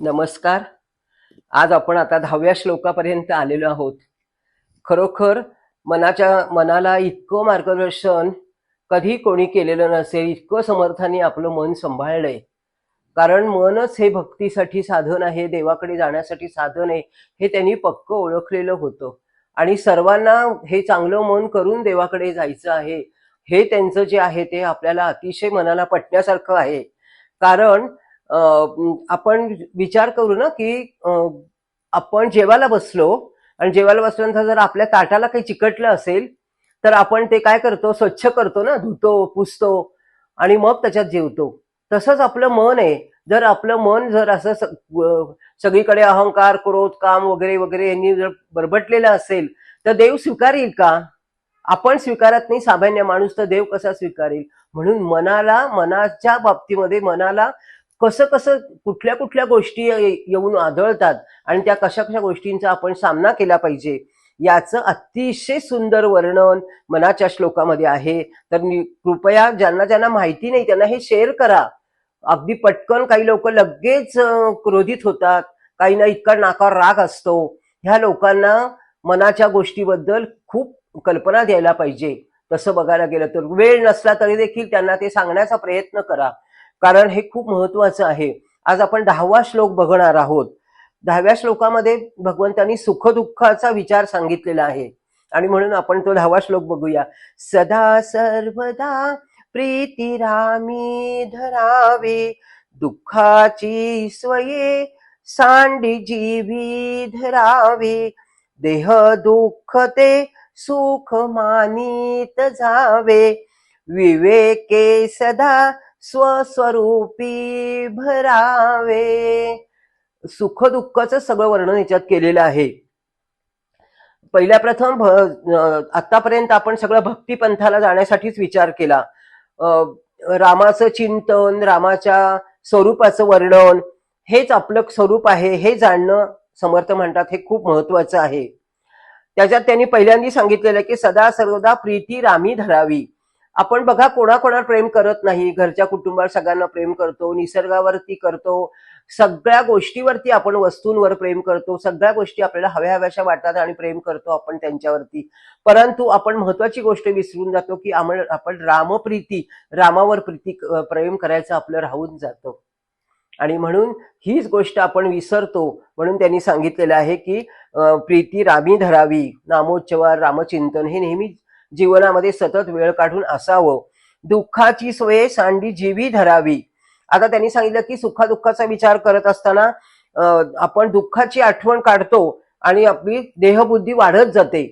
नमस्कार. आज आपण आता दहाव्या श्लोकापर्यंत आलेलो आहोत. खरोखर मनाच्या मनाला इतकं मार्गदर्शन कधी कोणी केलेलं नसेल इतकं समर्थाने आपलं मन सांभाळलंय. कारण मनच हे भक्तीसाठी साधन आहे देवाकडे जाण्यासाठी साधन आहे हे त्यांनी पक्क ओळखलेलं होतं. आणि सर्वांना हे चांगलं मन करून देवाकडे जायचं आहे हे त्यांचं जे आहे ते आपल्याला अतिशय मनाला पटण्यासारखं आहे. कारण आपण विचार करू ना की आपण जेवायला बसलो आणि जेवायला बसल्यानंतर जर आपल्या ताटाला काही चिकटलं असेल तर आपण ते काय करतो? स्वच्छ करतो ना? धुतो पुसतो आणि मग त्याच्यात जेवतो. तसंच आपलं मन आहे. जर आपलं मन जर असं सगळीकडे अहंकार क्रोध काम वगैरे वगैरे यांनी जर बरबटलेलं असेल तर देव स्वीकारेल का? आपण स्वीकारत नाही सामान्य माणूस तर देव कसा स्वीकारेल? म्हणून मनाला मनाच्या बाबतीमध्ये मनाला कसं कसं कुठल्या कुठल्या गोष्टी येऊन आदळतात आणि त्या कशा कशा गोष्टींचा आपण सामना केला पाहिजे याचं अतिशय सुंदर वर्णन मनाच्या श्लोकामध्ये आहे. तर कृपया ज्यांना ज्यांना माहिती नाही त्यांना हे शेअर करा. अगदी पटकन काही लोक लगेच क्रोधित होतात. काहींना इतका नाकावर राग असतो. ह्या लोकांना मनाच्या गोष्टीबद्दल खूप कल्पना द्यायला पाहिजे. तसं बघायला गेलं तर वेळ नसला तरी देखील त्यांना ते सांगण्याचा प्रयत्न करा. कारण हे खूप महत्वाचं आहे. आज आपण दहावा श्लोक बघणार आहोत. दहाव्या श्लोकामध्ये भगवंतांनी सुखदुःखाचा विचार सांगितलेला आहे. आणि म्हणून आपण तो दहावा श्लोक बघूया. सदा सर्वदा प्रीतिरामी धरावे दुःखाची स्वये सांडी जीवी धरावे. देह दुःख ते सुख मानित जावे. विवेके सदा स्वस्वरूपी भरावे. सुख दुःखाचं सगळं वर्णन याच्यात केलेलं आहे. पहिल्या प्रथम आतापर्यंत आपण सगळं भक्तिपंथाला जाण्यासाठीच विचार केला. अं, रामाचं चिंतन रामाच्या स्वरूपाचं वर्णन हेच आपलं स्वरूप आहे हे जाणणं समर्थ म्हणतात हे खूप महत्वाचं आहे. त्याच्यात त्यांनी पहिल्यांदा सांगितलेलं की सदा सर्वदा प्रीती रामी धरावी. आपण बघा कोणाकोणावर प्रेम करत नाही. घरच्या कुटुंबावर सगळ्यांना प्रेम करतो निसर्गावरती करतो. सगळ्या गोष्टीवरती आपण वस्तूंवर प्रेम करतो. सगळ्या गोष्टी आपल्याला हव्या हव्याशा वाटतात आणि प्रेम करतो आपण त्यांच्यावरती. परंतु आपण महत्वाची गोष्ट विसरून जातो की आम्हाला आपण रामप्रीती रामावर प्रीती प्रेम करायचं आपलं राहून जातं. आणि म्हणून हीच गोष्ट आपण विसरतो. म्हणून त्यांनी सांगितलेलं आहे की प्रीती रामी धरावी. नामोच्चवार रामचिंतन हे नेहमी जीवनामध्ये सतत वेळ काढून असावं. दुःखाची सोय सांडी जीवी धरावी. आता त्यांनी सांगितलं की सुखादुःखाचा विचार करत असताना आपण दुःखाची आठवण काढतो आणि आपली देहबुद्धी वाढत जाते.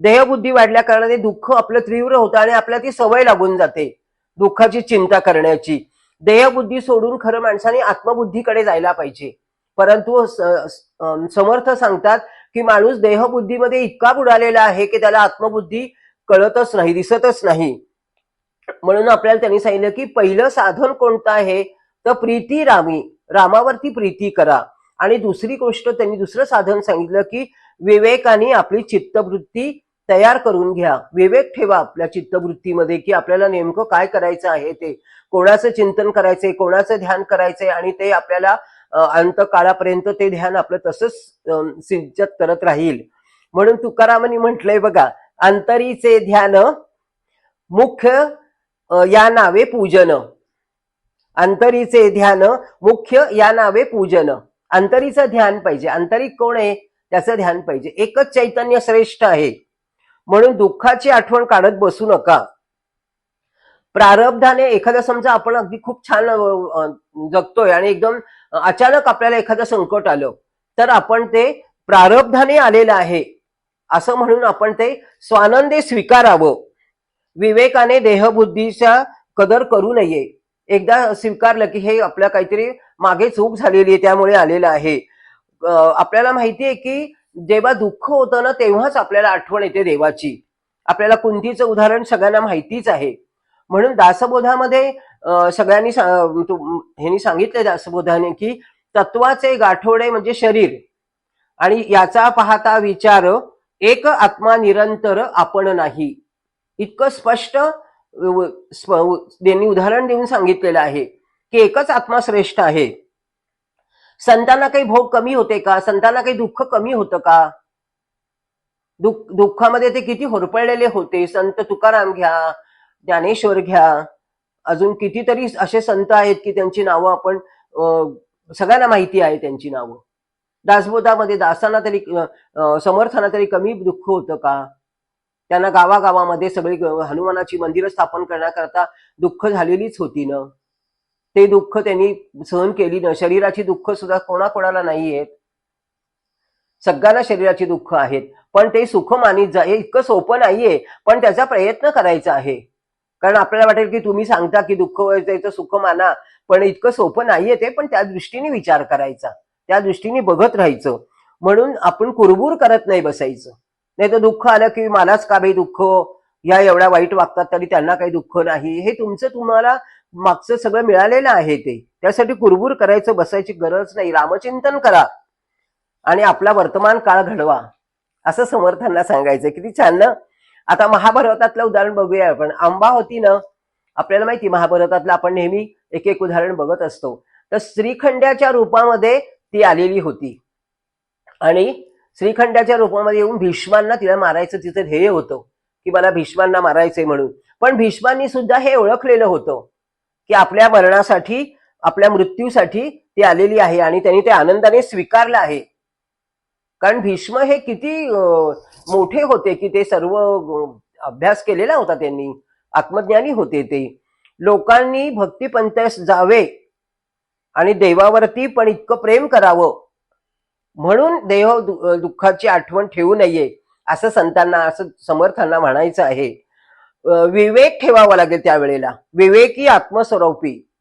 देहबुद्धी वाढल्या कारणाने दुःख आपलं तीव्र होतं आणि आपल्याला ती सवय लागून जाते दुःखाची चिंता करण्याची. देहबुद्धी सोडून खरं माणसाने आत्मबुद्धीकडे जायला पाहिजे. परंतु समर्थ सांगतात की माणूस देहबुद्धीमध्ये इतका बुडालेला आहे की त्याला आत्मबुद्धी कळतच नाही दिसतच नाही. म्हणून आपल्याला त्यांनी सांगितलं की पहिलं साधन कोणतं आहे? तर प्रीती रामी रामावरती प्रीती करा. आणि दुसरी गोष्ट त्यांनी दुसरं साधन सांगितलं की विवेकाने आपली चित्तवृत्ती तयार करून घ्या. विवेक ठेवा आपल्या चित्तवृत्तीमध्ये की आपल्याला नेमकं काय करायचं आहे ते. कोणाचं चिंतन करायचंय कोणाचं ध्यान करायचंय आणि ते आपल्याला अंत काळापर्यंत ते ध्यान आपलं तसंच सिंचत करत राहील. म्हणून तुकारामांनी म्हटलंय बघा अंतरीचे ध्यान मुख्य या नावे पूजन. अंतरीचे ध्यान मुख्य या नावे पूजन. अंतरीचं ध्यान पाहिजे. आंतरिक कोण आहे? त्याचं ध्यान पाहिजे. एकच चैतन्य श्रेष्ठ आहे. म्हणून दुःखाची आठवण काढत बसू नका. प्रारब्धाने एखादा समजा आपण अगदी खूप छान जगतोय आणि एकदम अचानक आपल्याला एखादं संकट आलं तर आपण ते प्रारब्धाने आलेलं आहे. असं म्हणून आपण ते स्वानंदे स्वीकारावं. विवेकाने देहबुद्धीच्या कदर करू नये. एकदा स्वीकारलं की हे आपल्या काहीतरी मागे चूक झालेली आहे त्यामुळे आलेलं आहे. आपल्याला माहिती आहे की जेव्हा दुःख होतं ना तेव्हाच आपल्याला आठवण येते देवाची. आपल्याला कुंतीचं उदाहरण सगळ्यांना माहितीच आहे. म्हणून दासबोधामध्ये सगळ्यांनी ह्यांनी सांगितलं दासबोधाने की तत्वाचे गाठोडे म्हणजे शरीर. आणि याचा पाहता विचार एक आत्मा निरंतर आपण नाही. इतकं स्पष्ट त्यांनी उदाहरण देऊन सांगितलेलं आहे की एकच आत्मा श्रेष्ठ आहे. संतांना काही भोग कमी होते का? संतांना काही दुःख कमी होतं का? दुःख दुःखामध्ये ते किती होरपळलेले होते? संत तुकाराम घ्या ज्ञानेश्वर घ्या अजून कितीतरी असे संत आहेत की त्यांची नावं आपण सगळ्यांना माहिती आहे त्यांची नावं. दासबोधामध्ये दासांना तरी समर्थांना तरी कमी दुःख होतं का? त्यांना गावागावामध्ये सगळी हनुमानाची मंदिरं स्थापन करण्याकरता दुःख झालेलीच होती ना? ते दुःख त्यांनी सहन केली ना? शरीराची दुःख सुद्धा कोणाकोणाला नाही आहेत सगळ्यांना शरीराची दुःख आहेत. पण ते सुख मानित जा हे इतकं सोपं नाहीये. पण त्याचा प्रयत्न करायचा आहे. कारण आपल्याला वाटेल की तुम्ही सांगता की दुःख त्याचं सुख माना. पण इतकं सोपं नाहीये ते. पण त्या दृष्टीने विचार करायचा. त्या दृष्टीने बघत राहायचं. म्हणून आपण कुरबूर करत नाही बसायचं. नाही तर दुःख आलं की मलाच का बाई दुःख? या एवढ्या वाईट वागतात तरी त्यांना काही दुःख नाही. हे तुमचं तुम्हाला मागचं सगळं मिळालेलं आहे ते. त्यासाठी कुरबूर करायचं बसायची गरज नाही. रामचिंतन करा. आणि आपला वर्तमान काळ घडवा. असं समर्थांना सांगायचं किती छान ना? आता महाभारतातलं उदाहरण बघूया आपण. आंबा होती ना? आपल्याला माहिती महाभारतातलं आपण नेहमी एक एक उदाहरण बघत असतो. तर श्रीखंड्याच्या रूपामध्ये ती आलेली होती. आणि श्रीखंडाच्या रूपामध्ये येऊन भीष्मांना तिला मारायचं तिचं ध्येय होतं की मला भीष्मांना मारायचंय म्हणून. पण भीष्मांनी सुद्धा हे ओळखलेलं होतं की आपल्या मरणासाठी आपल्या मृत्यूसाठी ती आलेली आहे आणि त्यांनी ते आनंदाने स्वीकारलं आहे. कारण भीष्म हे किती मोठे होते की ते सर्व अभ्यास केलेला होता त्यांनी आत्मज्ञानी होते ते. लोकांनी भक्तिपंथास जावे आणि देवावरती पण इतकं प्रेम करावं. म्हणून देह दुःखाची आठवण ठेवू नये असं संतांना असं समर्थांना म्हणायचं आहे. विवेक ठेवावा लागेल त्यावेळेला. विवेकी आत्मस्वरूपी.